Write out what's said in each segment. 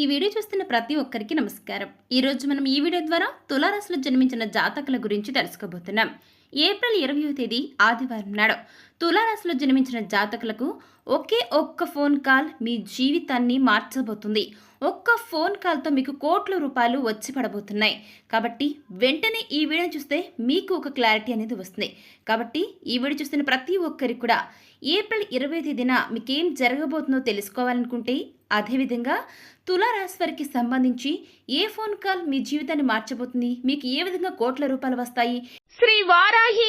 ఈ వీడియో చూస్తున్న ప్రతి ఒక్కరికి నమస్కారం. ఈరోజు మనం ఈ వీడియో ద్వారా తులారాశిలో జన్మించిన జాతకుల గురించి తెలుసుకోబోతున్నాం. ఏప్రిల్ ఇరవయో తేదీ ఆదివారం నాడు తులారాశిలో జన్మించిన జాతకులకు ఒకే ఒక్క ఫోన్ కాల్ మీ జీవితాన్ని మార్చబోతుంది. ఒక్క ఫోన్ కాల్తో మీకు కోట్ల రూపాయలు వచ్చి పడబోతున్నాయి. కాబట్టి వెంటనే ఈ వీడియో చూస్తే మీకు ఒక క్లారిటీ అనేది వస్తుంది. కాబట్టి ఈ వీడియో చూస్తున్న ప్రతి ఒక్కరికి కూడా ఏప్రిల్ ఇరవై తేదీన మీకేం జరగబోతుందో తెలుసుకోవాలనుకుంటే అదేవిధంగా తులారాశి వారికి సంబంధించి ఏ ఫోన్ కాల్ మీ జీవితాన్ని మార్చబోతుంది? మీకు ఏ విధంగా కోట్ల రూపాయలు వస్తాయి? Shri Varahi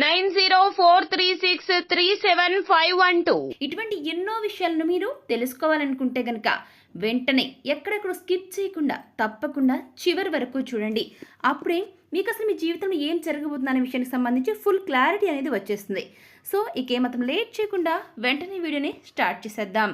nine zero four three six three seven five one two. ఇటువంటి ఎన్నో విషయాలను మీరు తెలుసుకోవాలనుకుంటే గనక వెంటనే ఎక్కడెక్కడ స్కిప్ చేయకుండా తప్పకుండా చివరి వరకు చూడండి. అప్పుడే మీకు అసలు మీ జీవితంలో ఏం జరగబోతుందనే విషయానికి సంబంధించి ఫుల్ క్లారిటీ అనేది వచ్చేస్తుంది. సో ఇక లేట్ చేయకుండా వెంటనే వీడియోని స్టార్ట్ చేసేద్దాం.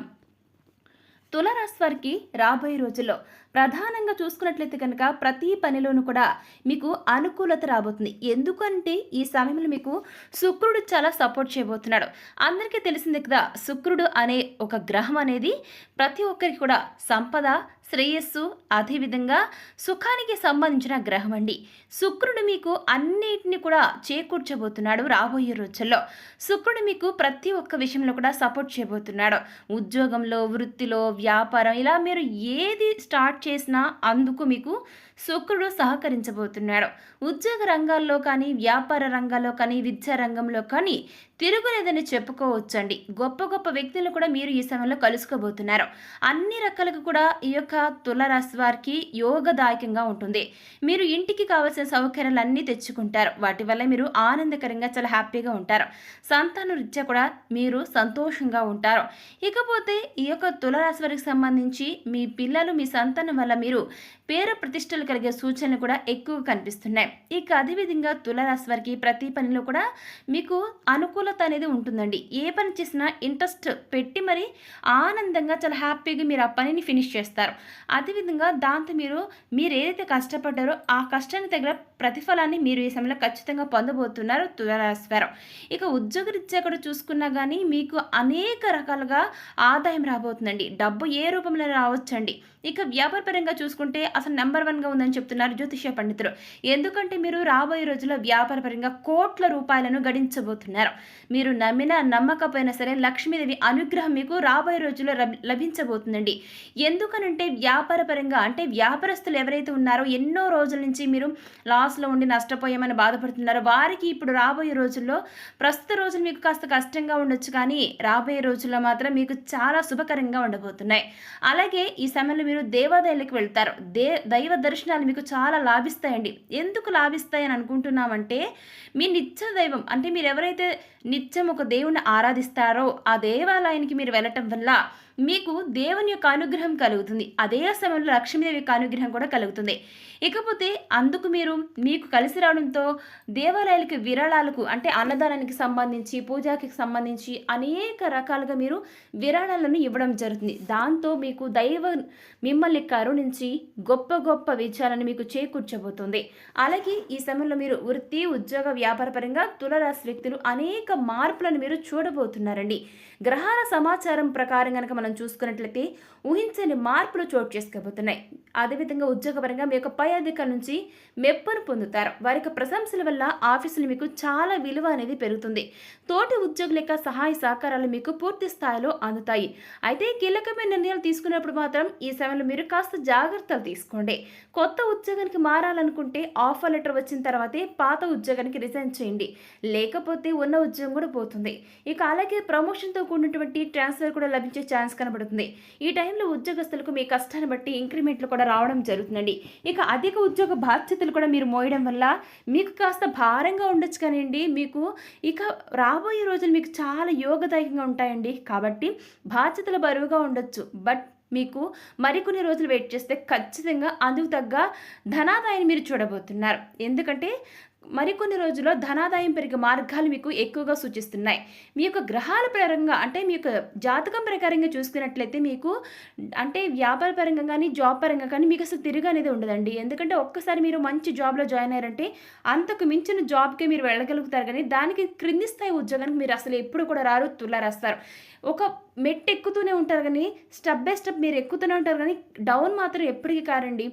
తులారాశి వారికి రాబోయే రోజుల్లో ప్రధానంగా చూసుకున్నట్లయితే కనుక ప్రతి పనిలోనూ కూడా మీకు అనుకూలత రాబోతుంది. ఎందుకంటే ఈ సమయంలో మీకు శుక్రుడు చాలా సపోర్ట్ చేయబోతున్నాడు. అందరికీ తెలిసిందే కదా శుక్రుడు అనే ఒక గ్రహం అనేది ప్రతి ఒక్కరికి కూడా సంపద శ్రేయస్సు అదేవిధంగా సుఖానికి సంబంధించిన గ్రహం అండి. శుక్రుడు మీకు అన్నిటిని కూడా చేకూర్చబోతున్నాడు రాబోయే రోజుల్లో. శుక్రుడు మీకు ప్రతి ఒక్క విషయంలో కూడా సపోర్ట్ చేయబోతున్నాడు. ఉద్యోగంలో వృత్తిలో వ్యాపారం ఇలా మీరు ఏది స్టార్ట్ చేసినా అందుకు మీకు శుక్రుడు సహకరించబోతున్నాడు ఉద్యోగ రంగాల్లో కానీ వ్యాపార రంగాల్లో కానీ విద్యా రంగంలో కానీ తిరుగులేదని చెప్పుకోవచ్చండి. గొప్ప గొప్ప వ్యక్తులు కూడా మీరు ఈ సమయంలో కలుసుకోబోతున్నారు. అన్ని రకాలకు కూడా ఈ యొక్క తులరాశి వారికి యోగదాయకంగా ఉంటుంది. మీరు ఇంటికి కావాల్సిన సౌకర్యాలు అన్నీ తెచ్చుకుంటారు. వాటి వల్ల మీరు ఆనందకరంగా చాలా హ్యాపీగా ఉంటారు. సంతాన రీత్యా కూడా మీరు సంతోషంగా ఉంటారు. ఇకపోతే ఈ యొక్క తులరాశి వారికి సంబంధించి మీ పిల్లలు మీ సంతానం వల్ల మీరు పేరు ప్రతిష్టలు కలిగే సూచనలు కూడా ఎక్కువ కనిపిస్తున్నాయి. ఇక అదేవిధంగా తులరాశి వారికి ప్రతి పనిలో కూడా మీకు అనుకూలత అనేది ఉంటుందండి. ఏ పని చేసినా ఇంట్రెస్ట్ పెట్టి మరి ఆనందంగా చాలా హ్యాపీగా మీరు ఆ పనిని ఫినిష్ చేస్తారు. అదేవిధంగా దాంతో మీరు మీరు ఏదైతే కష్టపడ్డారో ఆ కష్టానికి తగిన ప్రతిఫలాన్ని మీరు ఈ సమయంలో ఖచ్చితంగా పొందబోతున్నారు తులరాశివారం ఇక ఉద్యోగరీత్యా కూడా చూసుకున్నా కానీ మీకు అనేక రకాలుగా ఆదాయం రాబోతుందండి. డబ్బు ఏ రూపంలో రావచ్చండి. ఇక వ్యాపారపరంగా చూసుకుంటే అసలు నెంబర్ వన్గా ఉందని చెప్తున్నారు జ్యోతిష పండితులు. ఎందుకంటే మీరు రాబోయే రోజుల్లో వ్యాపారపరంగా కోట్ల రూపాయలను గడించబోతున్నారు. మీరు నమ్మిన నమ్మకపోయినా సరే లక్ష్మీదేవి అనుగ్రహం మీకు రాబోయే రోజుల్లో లభి- లభించబోతుందండి. ఎందుకనంటే వ్యాపారపరంగా అంటే వ్యాపారస్తులు ఎవరైతే ఉన్నారో ఎన్నో రోజుల నుంచి మీరు లాస్లో ఉండి నష్టపోయామని బాధపడుతున్నారో. వారికి ఇప్పుడు రాబోయే రోజుల్లో ప్రస్తుత రోజులు మీకు కాస్త కష్టంగా ఉండొచ్చు కానీ రాబోయే రోజుల్లో మాత్రం మీకు చాలా శుభకరంగా ఉండబోతున్నాయి. అలాగే ఈ సమయంలో మీరు దేవాలయాలకు వెళ్తారు. దే దైవ దర్శనం దర్శనాలు మీకు చాలా లాభిస్తాయండి. ఎందుకు లాభిస్తాయని అనుకుంటున్నామంటే మీ నిత్య దైవం అంటే మీరు ఎవరైతే నిత్యం ఒక దేవుణ్ణి ఆరాధిస్తారో ఆ దేవాలయానికి మీరు వెళ్ళటం వల్ల మీకు దేవుని యొక్క అనుగ్రహం కలుగుతుంది. అదే సమయంలో లక్ష్మీదేవి యొక్క అనుగ్రహం కూడా కలుగుతుంది. ఇకపోతే అందుకు మీరు మీకు కలిసి రావడంతో దేవాలయాలకి విరాళాలకు అంటే అన్నదానానికి సంబంధించి పూజాకి సంబంధించి అనేక రకాలుగా మీరు విరాళాలను ఇవ్వడం జరుగుతుంది. దాంతో మీకు దైవ మిమ్మల్ని కరుణించి గొప్ప గొప్ప విజయాలను మీకు చేకూర్చబోతుంది. అలాగే ఈ సమయంలో మీరు వృత్తి ఉద్యోగ వ్యాపార పరంగా తులరాశి వ్యక్తులు అనేక మార్పులను మీరు చూడబోతున్నారండి. గ్రహాల సమాచారం ప్రకారం కనుక మనం మనం చూసుకున్నట్లయితే ఊహించని మార్పులు చోటు చేసుకోబోతున్నాయి. అదేవిధంగా ఉద్యోగపరంగా మీ యొక్క పై అధికారుల నుంచి మెప్పును పొందుతారు. వారి యొక్క ప్రశంసల వల్ల ఆఫీసులు మీకు చాలా విలువ అనేది పెరుగుతుంది. తోటి ఉద్యోగుల యొక్క సహాయ సహకారాలు మీకు పూర్తి స్థాయిలో అందుతాయి. అయితే కీలకమైన నిర్ణయాలు తీసుకున్నప్పుడు మాత్రం ఈ సమయంలో మీరు కాస్త జాగ్రత్తలు తీసుకోండి. కొత్త ఉద్యోగానికి మారాలనుకుంటే ఆఫర్ లెటర్ వచ్చిన తర్వాతే పాత ఉద్యోగానికి రిజైన్ చేయండి. లేకపోతే ఉన్న ఉద్యోగం కూడా పోతుంది. ఇక అలాగే ప్రమోషన్తో కూడినటువంటి ట్రాన్స్ఫర్ కూడా లభించే ఛాన్స్ కనబడుతుంది. ఈ టైంలో ఉద్యోగస్తులకు మీ కష్టాన్ని బట్టి ఇంక్రిమెంట్లు కూడా రావడం జరుగుతుందండి. ఇక అధిక ఉద్యోగ బాధ్యతలు కూడా మీరు మోయడం వల్ల మీకు కాస్త భారంగా ఉండొచ్చు కానివ్వండి మీకు ఇక రాబోయే రోజులు మీకు చాలా యోగదాయకంగా ఉంటాయండి. కాబట్టి బాధ్యతలు బరువుగా ఉండొచ్చు. బట్ మీకు మరికొన్ని రోజులు వెయిట్ చేస్తే ఖచ్చితంగా అందుకు తగ్గ ధనాదాయాన్ని మీరు చూడబోతున్నారు. ఎందుకంటే మరికొన్ని రోజుల్లో ధనాదాయం పెరిగే మార్గాలు మీకు ఎక్కువగా సూచిస్తున్నాయి. మీ యొక్క గ్రహాల పరంగా అంటే మీ యొక్క జాతకం ప్రకారంగా చూసుకున్నట్లయితే మీకు అంటే వ్యాపార పరంగా కానీ జాబ్ పరంగా కానీ మీకు అసలు తిరుగు అనేది ఉండదండి. ఎందుకంటే ఒక్కసారి మీరు మంచి జాబ్లో జాయిన్ అయ్యారంటే అంతకు మించిన జాబ్కి మీరు వెళ్ళగలుగుతారు. కానీ దానికి క్రింది స్థాయి ఉద్యోగానికి మీరు అసలు ఎప్పుడు కూడా రారు తుల్లారేస్తారు ఒక మెట్ ఎక్కుతూనే ఉంటారు కానీ స్టెప్ బై స్టెప్ మీరు ఎక్కుతూనే ఉంటారు కానీ డౌన్ మాత్రం ఎప్పటికీ కారండి.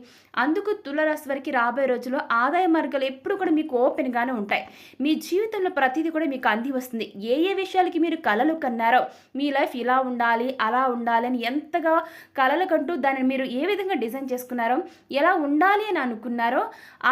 అందుకు తులరాశి వారికి రాబోయే రోజుల్లో ఆదాయ మార్గాలు ఎప్పుడు కూడా మీకు ఓపెన్గానే ఉంటాయి. మీ జీవితంలో ప్రతిదీ కూడా మీకు అంది వస్తుంది. ఏ ఏ విషయాలకి మీరు కలలు కన్నారో మీ లైఫ్ ఇలా ఉండాలి అలా ఉండాలి అని ఎంతగా కలలు కంటూ దాన్ని మీరు ఏ విధంగా డిజైన్ చేసుకున్నారో ఎలా ఉండాలి అని అనుకున్నారో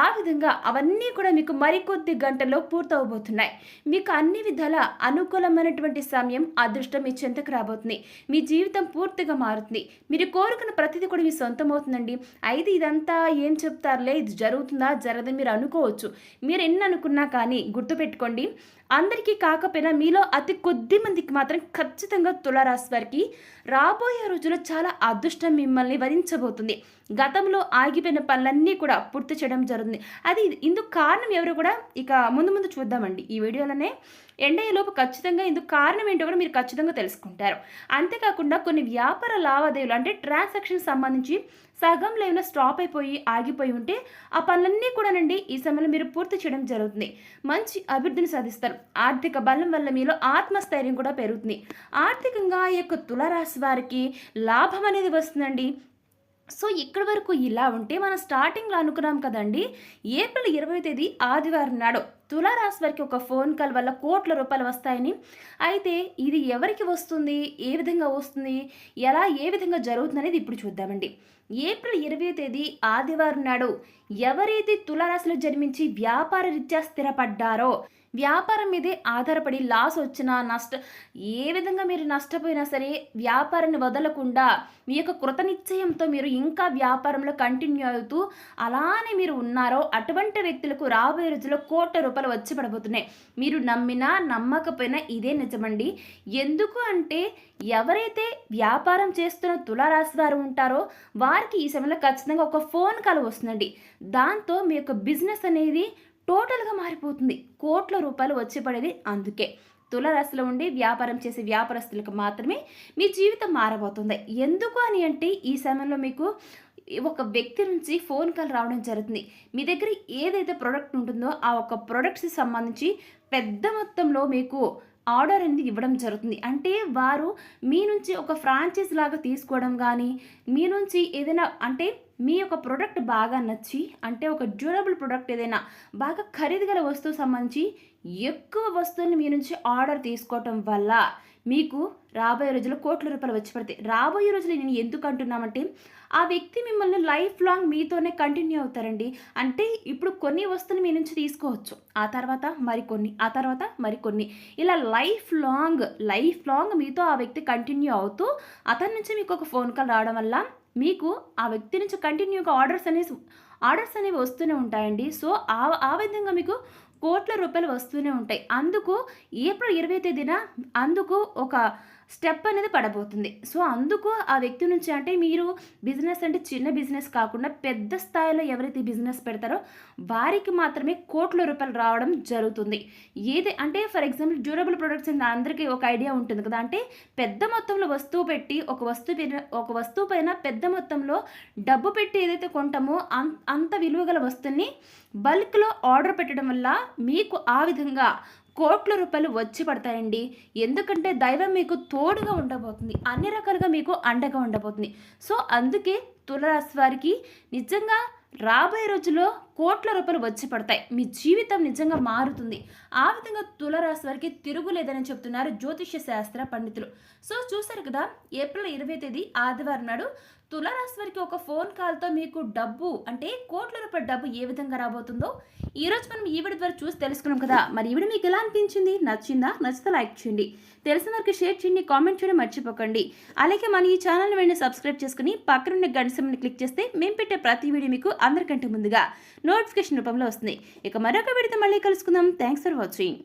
ఆ విధంగా అవన్నీ కూడా మీకు మరికొద్ది గంటల్లో పూర్తవబోతున్నాయి. మీకు అన్ని విధాల అనుకూలమైనటువంటి సమయం అదృష్టం ఇచ్చింది చెంతకు రాబోతుంది. మీ జీవితం పూర్తిగా మారుతుంది. మీరు కోరుకున్న ప్రతిదీ కూడా మీ సొంతం అవుతుందండి అయితే ఇదంతా ఏం చెప్తారులే? ఇది జరుగుతుందా? జరగదని మీరు అనుకోవచ్చు. మీరు ఎన్ని అనుకున్నా కానీ గుర్తుపెట్టుకోండి. అందరికీ కాకపోయినా మీలో అతి కొద్ది మందికి మాత్రం ఖచ్చితంగా తులారాశి వారికి రాబోయే రోజుల్లో చాలా అదృష్టం మిమ్మల్ని వరించబోతుంది. గతంలో ఆగిపోయిన పనులన్నీ కూడా పూర్తి చేయడం జరుగుతుంది. అది ఇందుకు కారణం ఎవరు కూడా ఇక ముందు ముందు చూద్దామండి. ఈ వీడియోలోనే ఎండయ్యేలోపు ఖచ్చితంగా ఇందుకు కారణం ఏంటో కూడా మీరు ఖచ్చితంగా తెలుసుకుంటారు. అంతేకాకుండా కొన్ని వ్యాపార లావాదేవీలు అంటే ట్రాన్సాక్షన్ సంబంధించి సగంలో ఏమైనా స్టాప్ అయిపోయి ఆగిపోయి ఉంటే ఆ పనులన్నీ కూడానండి ఈ సమయంలో మీరు పూర్తి చేయడం జరుగుతుంది. మంచి అభివృద్ధిని సాధిస్తారు. ఆర్థిక బలం వల్ల మీలో ఆత్మస్థైర్యం కూడా పెరుగుతుంది. ఆర్థికంగా ఈ యొక్క తులరాశి వారికి లాభం అనేది వస్తుందండి. సో ఇక్కడి వరకు ఇలా ఉంటే మనం స్టార్టింగ్లో అనుకున్నాం కదండి ఏప్రిల్ ఇరవై తేదీ ఆదివారం నాడు తులారాశి వారికి ఒక ఫోన్ కాల్ వల్ల కోట్ల రూపాయలు వస్తాయని. అయితే ఇది ఎవరికి వస్తుంది? ఏ విధంగా వస్తుంది? ఎలా ఏ విధంగా జరుగుతుంది అనేది ఇప్పుడు చూద్దామండి. ఏప్రిల్ ఇరవై తేదీ ఆదివారం నాడు ఎవరైతే తులారాశిలో జన్మించి వ్యాపార రీత్యా స్థిరపడ్డారో వ్యాపారం మీదే ఆధారపడి లాస్ వచ్చినా నష్ట ఏ విధంగా మీరు నష్టపోయినా సరే వ్యాపారాన్ని వదలకుండా మీ యొక్క కృతనిశ్చయంతో మీరు ఇంకా వ్యాపారంలో కంటిన్యూ అవుతూ అలానే మీరు ఉన్నారో అటువంటి వ్యక్తులకు రాబోయే రోజుల్లో కోట్ల రూపాయలు వచ్చి పడబోతున్నాయి మీరు నమ్మినా నమ్మకపోయినా ఇదే నిజమండి. ఎందుకు అంటే ఎవరైతే వ్యాపారం చేస్తున్న తులారాశి వారు ఉంటారో వారికి ఈ సమయంలో ఖచ్చితంగా ఒక ఫోన్ కాల్ వస్తుందండి. దాంతో మీ యొక్క బిజినెస్ అనేది టోటల్గా మారిపోతుంది. కోట్ల రూపాయలు వచ్చి పడేది అందుకే. తులరాశిలో ఉండి వ్యాపారం చేసే వ్యాపారస్తులకు మాత్రమే మీ జీవితం మారబోతుంది. ఎందుకు అని అంటే ఈ సమయంలో మీకు ఒక వ్యక్తి నుంచి ఫోన్ కాల్ రావడం జరుగుతుంది. మీ దగ్గర ఏదైతే ప్రోడక్ట్ ఉంటుందో ఆ ఒక ప్రోడక్ట్స్కి సంబంధించి పెద్ద మొత్తంలో మీకు ఆర్డర్ అనేది ఇవ్వడం జరుగుతుంది. అంటే వారు మీ నుంచి ఒక ఫ్రాంచైజ్ లాగా తీసుకోవడం కానీ మీ నుంచి ఏదైనా అంటే మీ యొక్క ప్రోడక్ట్ బాగా నచ్చి అంటే ఒక డ్యూరబుల్ ప్రోడక్ట్ ఏదైనా బాగా ఖరీదు గల వస్తువు సంబంధించి ఎక్కువ వస్తువుని మీ నుంచి ఆర్డర్ తీసుకోవటం వల్ల మీకు రాబోయే రోజుల్లో కోట్ల రూపాయలు వచ్చి పడతాయి. రాబోయే రోజులు నేను ఎందుకు అంటున్నామంటే ఆ వ్యక్తి మిమ్మల్ని లైఫ్ లాంగ్ మీతోనే కంటిన్యూ అవుతారండి. అంటే ఇప్పుడు కొన్ని వస్తువులు మీ నుంచి తీసుకోవచ్చు. ఆ తర్వాత మరికొన్ని ఆ తర్వాత మరికొన్ని. ఇలా లైఫ్ లాంగ్ లైఫ్ లాంగ్ మీతో ఆ వ్యక్తి కంటిన్యూ అవుతూ అతని నుంచి మీకు ఒక ఫోన్ కాల్ రావడం వల్ల మీకు ఆ వ్యక్తి నుంచి కంటిన్యూగా ఆర్డర్స్ అనేవి ఆర్డర్స్ అనేవి వస్తూనే ఉంటాయండి. సో ఆ ఆ విధంగా మీకు కోట్ల రూపాయలు వస్తూనే ఉంటాయి. అందుకు ఏప్రిల్ ఇరవై తేదీన అందుకు ఒక స్టెప్ అనేది పడబోతుంది. సో అందుకు ఆ వ్యక్తి నుంచి అంటే మీరు బిజినెస్ అంటే చిన్న బిజినెస్ కాకుండా పెద్ద స్థాయిలో ఎవరైతే బిజినెస్ పెడతారో వారికి మాత్రమే కోట్ల రూపాయలు రావడం జరుగుతుంది. ఏది అంటే ఫర్ ఎగ్జాంపుల్ డ్యూరబుల్ ప్రొడక్ట్స్ అందరికీ ఒక ఐడియా ఉంటుంది కదా. అంటే పెద్ద మొత్తంలో వస్తువు పెట్టి ఒక వస్తువు పైన ఒక వస్తువు పైన పెద్ద మొత్తంలో డబ్బు పెట్టి ఏదైతే కొంటామో అంత అంత విలువ గల వస్తువుని బల్క్లో ఆర్డర్ పెట్టడం వల్ల మీకు ఆ విధంగా కోట్ల రూపాయలు వచ్చి పడతాయండి. ఎందుకంటే దైవం మీకు తోడుగా ఉండబోతుంది. అన్ని రకాలుగా మీకు అండగా ఉండబోతుంది. సో అందుకే తులరాశి వారికి నిజంగా రాబోయే రోజుల్లో కోట్ల రూపాయలు వచ్చి పడతాయి. మీ జీవితం నిజంగా మారుతుంది. ఆ విధంగా తులరాశి వారికి తిరుగులేదని చెప్తున్నారు జ్యోతిష్య శాస్త్ర పండితులు. సో చూసారు కదా ఏప్రిల్ ఇరవై తేదీ ఆదివారం నాడు తులరాశి వారికి ఒక ఫోన్ కాల్తో మీకు డబ్బు అంటే కోట్ల రూపాయల డబ్బు ఏ విధంగా రాబోతుందో ఈ రోజు మనం ఈ వీడియో ద్వారా చూసి తెలుసుకున్నాం కదా. మరి ఈ వీడియో మీకు ఎలా అనిపించింది? నచ్చిందా? నచ్చితే లైక్ చేయండి. తెలిసిన వారికి షేర్ చేయండి కామెంట్ చేయడం మర్చిపోకండి. అలాగే మన ఈ ఛానల్ వెంటనే సబ్స్క్రైబ్ చేసుకుని పక్కనున్న గంట సింబల్ని క్లిక్ చేస్తే మేము పెట్టే ప్రతి వీడియో మీకు అందరికంటే ముందుగా నోటిఫికేషన్ రూపంలో వస్తుంది. ఇక మరొక వీడియోతో మళ్ళీ కలుసుకుందాం. Thanks for watching